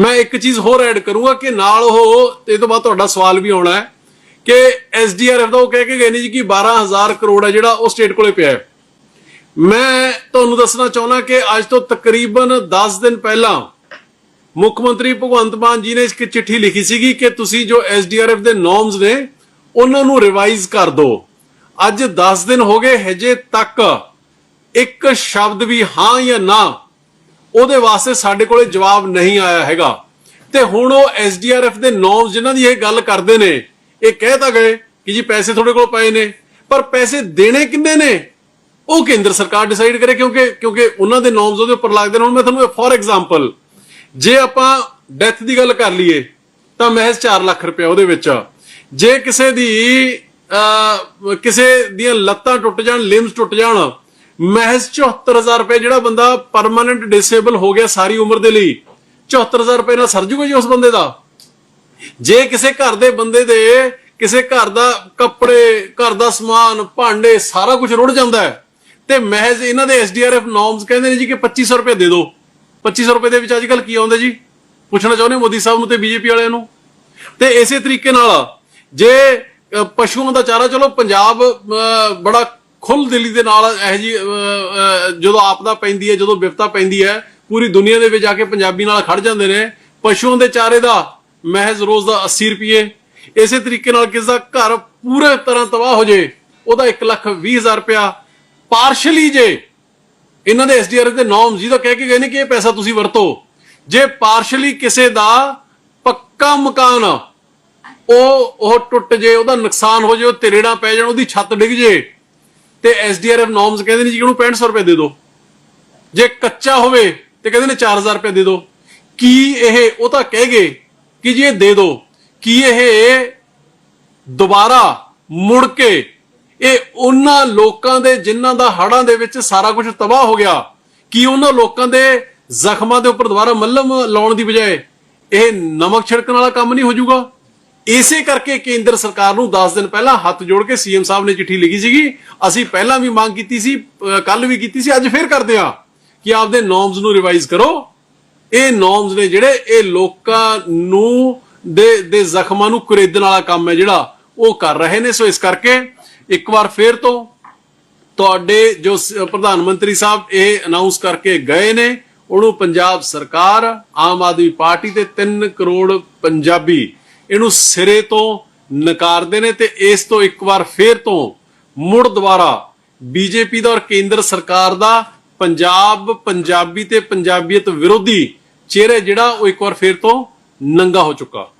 ਮੈਂ ਇੱਕ ਚੀਜ਼ ਹੋਰ ਐਡ ਕਰੂੰਗਾ ਕਿ ਨਾਲ ਉਹ, ਤੇ ਇਹ ਤੋਂ ਬਾਅਦ ਤੁਹਾਡਾ ਸਵਾਲ ਵੀ ਆਉਣਾ ਹੈ, ਕਿ ਐਸਡੀਆਰਐਫ ਦਾ ਉਹ ਕਹਿ ਕੇ ਗਏ ਨੇ ਜੀ ਕਿ 12000 ਕਰੋੜ ਹੈ ਜਿਹੜਾ ਉਹ ਸਟੇਟ ਕੋਲੇ ਪਿਆ ਹੈ। ਮੈਂ ਤੁਹਾਨੂੰ ਦੱਸਣਾ ਚਾਹੁੰਦਾ ਕਿ ਅੱਜ ਤੋਂ ਤਕਰੀਬਨ 10 ਦਿਨ ਪਹਿਲਾਂ ਮੁੱਖ ਮੰਤਰੀ ਭਗਵੰਤ ਮਾਨ ਜੀ ਨੇ ਇੱਕ ਚਿੱਠੀ ਲਿਖੀ ਸੀਗੀ ਕਿ ਤੁਸੀਂ ਜੋ ਐਸਡੀਆਰਐਫ ਦੇ ਨੋਰਮਸ ਨੇ, ਉਹਨਾਂ ਨੂੰ ਰਿਵਾਈਜ਼ ਕਰ ਦਿਓ ਅੱਜ 10 ਦਿਨ ਹੋ ਗਏ, ਹਜੇ ਤੱਕ ਇੱਕ ਸ਼ਬਦ ਵੀ ਹਾਂ ਜਾਂ ਨਾ ਉਹਦੇ ਵਾਸਤੇ ਸਾਡੇ ਕੋਲੇ ਜਵਾਬ ਨਹੀਂ ਆਇਆ ਹੈਗਾ। ਤੇ ਹੁਣ ਉਹ ਐਸਡੀਆਰਐਫ ਦੇ ਨੋਰਮਸ ਜਿਨ੍ਹਾਂ ਦੀ ਇਹ ਗੱਲ ਕਰਦੇ ਨੇ ਇਹ ਕਹਿ ਤਾਂ ਗਏ ਕਿ ਜੀ ਪੈਸੇ ਤੁਹਾਡੇ ਕੋਲ ਪਏ ਨੇ ਪਰ ਪੈਸੇ ਦੇਣੇ ਕਿੰਨੇ ਨੇ? ਉਹ ਕੇਂਦਰ ਸਰਕਾਰ ਡਿਸਾਈਡ ਕਰੇ ਕਿਉਂਕਿ ਕਿਉਂਕਿ ਉਹਨਾਂ ਦੇ ਨੋਰਮਸ ਉਹਦੇ ਉੱਪਰ ਲੱਗਦੇ ਨੇ। ਹੁਣ ਮੈਂ ਤੁਹਾਨੂੰ ਫੋਰ ਐਗਜ਼ਾਮਪਲ ਜੇ ਆਪਾਂ ਡੈਥ ਦੀ ਗੱਲ ਕਰ ਲਈਏ ਤਾਂ ਮਹਿਜ਼ 4 ਲੱਖ ਰੁਪਏ ਉਹਦੇ ਵਿੱਚ ਜੇ ਕਿਸੇ ਦੀ ਅਹ, ਕਿਸੇ ਦੀਆਂ ਲੱਤਾਂ ਟੁੱਟ ਜਾਣ ਲਿੰਬਸ ਟੁੱਟ ਜਾਣ ਮਹਿਜ਼ 74000 ਰੁਪਏ ਜਿਹੜਾ ਬੰਦਾ ਪਰਮਾਨੈਂਟ ਡਿਸੇਬਲ ਹੋ ਗਿਆ ਸਾਰੀ ਉਮਰ ਦੇ ਲਈ। 74000 ਰੁਪਏ ਨਾਲ ਸਰ ਜੂਗਾ ਜੀ ਉਸ ਬੰਦੇ ਦਾ? ਜੇ ਕਿਸੇ ਘਰ ਦੇ ਬੰਦੇ ਦੇ ਕਿਸੇ ਘਰ ਦਾ ਕੱਪੜੇ ਘਰ ਦਾ ਸਮਾਨ ਭਾਂਡੇ ਸਾਰਾ ਕੁਝ ਰੁੜ ਜਾਂਦਾ ਹੈ ਤੇ ਮਹਿਜ਼ ਇਹਨਾਂ ਦੇ ਐਸਡੀਆਰਐਫ ਨੋਰਮਸ ਕਹਿੰਦੇ ਨੇ ਜੀ ਕਿ 2500 ਰੁਪਏ ਦੇ ਦਿਓ। 2500 ਰੁਪਏ ਦੇ ਵਿੱਚ ਅੱਜ ਕੱਲ ਕੀ ਆਉਂਦਾ ਜੀ? ਪੁੱਛਣਾ ਚਾਹੁੰਦੇ ਮੋਦੀ ਸਾਹਿਬ ਨੂੰ ਤੇ ਬੀਜੇਪੀ ਵਾਲਿਆਂ ਨੂੰ? ਤੇ ਇਸੇ ਤਰੀਕੇ ਨਾਲ ਜੇ ਪਸ਼ੂਆਂ ਦਾ ਚਾਰਾ ਚਲੋ ਪੰਜਾਬ ਅ, ਬੜਾ ਖੁੱਲ ਦਿਲੀ ਦੇ ਨਾਲ ਇਹ ਜੀ ਜਦੋਂ ਆਪਦਾ ਪੈਂਦੀ ਹੈ, ਜਦੋਂ ਵਿਪਤਾ ਪੈਂਦੀ ਹੈ, ਪੂਰੀ ਦੁਨੀਆ ਦੇ ਵਿੱਚ ਆ ਕੇ ਪੰਜਾਬੀ ਨਾਲ ਖੜ ਜਾਂਦੇ ਨੇ। ਪਸ਼ੂਆਂ ਦੇ ਚਾਰੇ ਦਾ ਮਹਿਜ਼ ਰੋਜ਼ ਦਾ 80 ਰੁਪਏ ਇਸੇ ਤਰੀਕੇ ਨਾਲ ਕਿਸ ਦਾ ਘਰ ਪੂਰੇ ਤਰ੍ਹਾਂ ਤਬਾਹ ਹੋ ਜੇ, ਉਹਦਾ 1 ਲੱਖ 20 ਹਜ਼ਾਰ ਰੁਪਇਆ ਪਾਰਸ਼ਲੀ ਜੇ। ਇਹਨਾਂ ਦੇ ਐਸਡੀਆਰ ਦੇ ਨੋਰਮ ਜਿਹਦਾ ਕਹਿ ਕੇ ਗਏ ਨੇ ਕਿ ਇਹ ਪੈਸਾ ਤੁਸੀਂ ਵਰਤੋ। ਜੇ ਪਾਰਸ਼ਲੀ ਕਿਸੇ ਦਾ ਪੱਕਾ ਮਕਾਨ, ਉਹ ਉਹ ਟੁੱਟ ਜੇ, ਉਹਦਾ ਨੁਕਸਾਨ ਹੋ ਜੇ, ਉਹ ਤਿਰੇੜਾ ਪੈ ਜਾਣ, ਉਹਦੀ ਛੱਤ ਡਿੱਗ ਜੇ ਤੇ ਐਸਡੀਆਰਐਫ ਨੋਰਮਸ ਕਹਿੰਦੇ ਨੇ ਜੀ ਕਿ ਉਹਨੂੰ 6500 ਰੁਪਏ ਦੇ ਦਿਓ ਜੇ ਕੱਚਾ ਹੋਵੇ ਤੇ ਕਹਿੰਦੇ ਨੇ 4000 ਰੁਪਏ ਦੇ ਦਿਓ ਕੀ ਇਹ, ਉਹ ਤਾਂ ਕਹਿ ਗਏ ਕਿ ਜੀ ਇਹ ਦੇ ਦਿਓ ਕੀ ਇਹ ਦੁਬਾਰਾ ਮੁੜ ਕੇ ਇਹ ਉਹਨਾਂ ਲੋਕਾਂ ਦੇ, ਜਿਨ੍ਹਾਂ ਦਾ ਹੜਾਂ ਦੇ ਵਿੱਚ ਸਾਰਾ ਕੁਝ ਤਬਾਹ ਹੋ ਗਿਆ, ਕੀ ਉਹਨਾਂ ਲੋਕਾਂ ਦੇ ਜ਼ਖਮਾਂ ਦੇ ਉੱਪਰ ਦੁਬਾਰਾ ਮੱਲਮ ਲਾਉਣ ਦੀ ਬਜਾਏ ਇਹ ਨਮਕ ਛਿੜਕਣ ਵਾਲਾ ਕੰਮ ਨਹੀਂ ਹੋ ਜਾਊਗਾ? ਇਸੇ ਕਰਕੇ ਕੇਂਦਰ ਸਰਕਾਰ ਨੂੰ 10 ਦਿਨ ਪਹਿਲਾਂ ਹੱਥ ਜੋੜ ਕੇ ਸੀਐਮ ਸਾਹਿਬ ਨੇ ਚਿੱਠੀ ਲਿਖੀ ਸੀਗੀ। ਅਸੀਂ ਪਹਿਲਾਂ ਵੀ ਮੰਗ ਕੀਤੀ ਸੀ ਕੱਲ ਵੀ ਕੀਤੀ ਸੀ, ਅੱਜ ਫੇਰ ਕਰਦੇ ਆ ਕਿ ਆਪਦੇ ਨੋਰਮਸ ਨੂੰ ਰਿਵਾਈਜ਼ ਕਰੋ। ਇਹ ਨੋਰਮਸ ਨੇ ਜਿਹੜੇ ਇਹ ਲੋਕਾਂ ਨੂੰ ਦੇ ਦੇ ਜ਼ਖਮਾਂ ਨੂੰ ਕੁਰੇਦਣ ਵਾਲਾ ਕੰਮ ਹੈ ਜਿਹੜਾ ਉਹ ਕਰ ਰਹੇ ਨੇ। ਸੋ ਇਸ ਕਰਕੇ ਇੱਕ ਵਾਰ ਫੇਰ ਤੋਂ ਤੁਹਾਡੇ ਜੋ ਪ੍ਰਧਾਨ ਮੰਤਰੀ ਸਾਹਿਬ ਇਹ ਅਨਾਉਂਸ ਕਰਕੇ ਗਏ ਨੇ, ਉਹਨੂੰ ਪੰਜਾਬ ਸਰਕਾਰ, ਆਮ ਆਦਮੀ ਪਾਰਟੀ ਤੇ 3 ਕਰੋੜ ਪੰਜਾਬੀ ਇਹਨੂੰ ਸਿਰੇ ਤੋਂ ਨਕਾਰਦੇ ਨੇ ਤੇ ਇਸ ਤੋਂ ਇੱਕ ਵਾਰ ਫੇਰ ਤੋਂ ਮੁੜ ਦੁਬਾਰਾ ਬੀਜੇਪੀ ਦਾ ਔਰ ਕੇਂਦਰ ਸਰਕਾਰ ਦਾ ਪੰਜਾਬ, ਪੰਜਾਬੀ ਤੇ ਪੰਜਾਬੀਅਤ ਵਿਰੋਧੀ ਚਿਹਰਾ ਜਿਹੜਾ ਉਹ ਇੱਕ ਵਾਰ ਫੇਰ ਤੋਂ ਨੰਗਾ ਹੋ ਚੁੱਕਾ।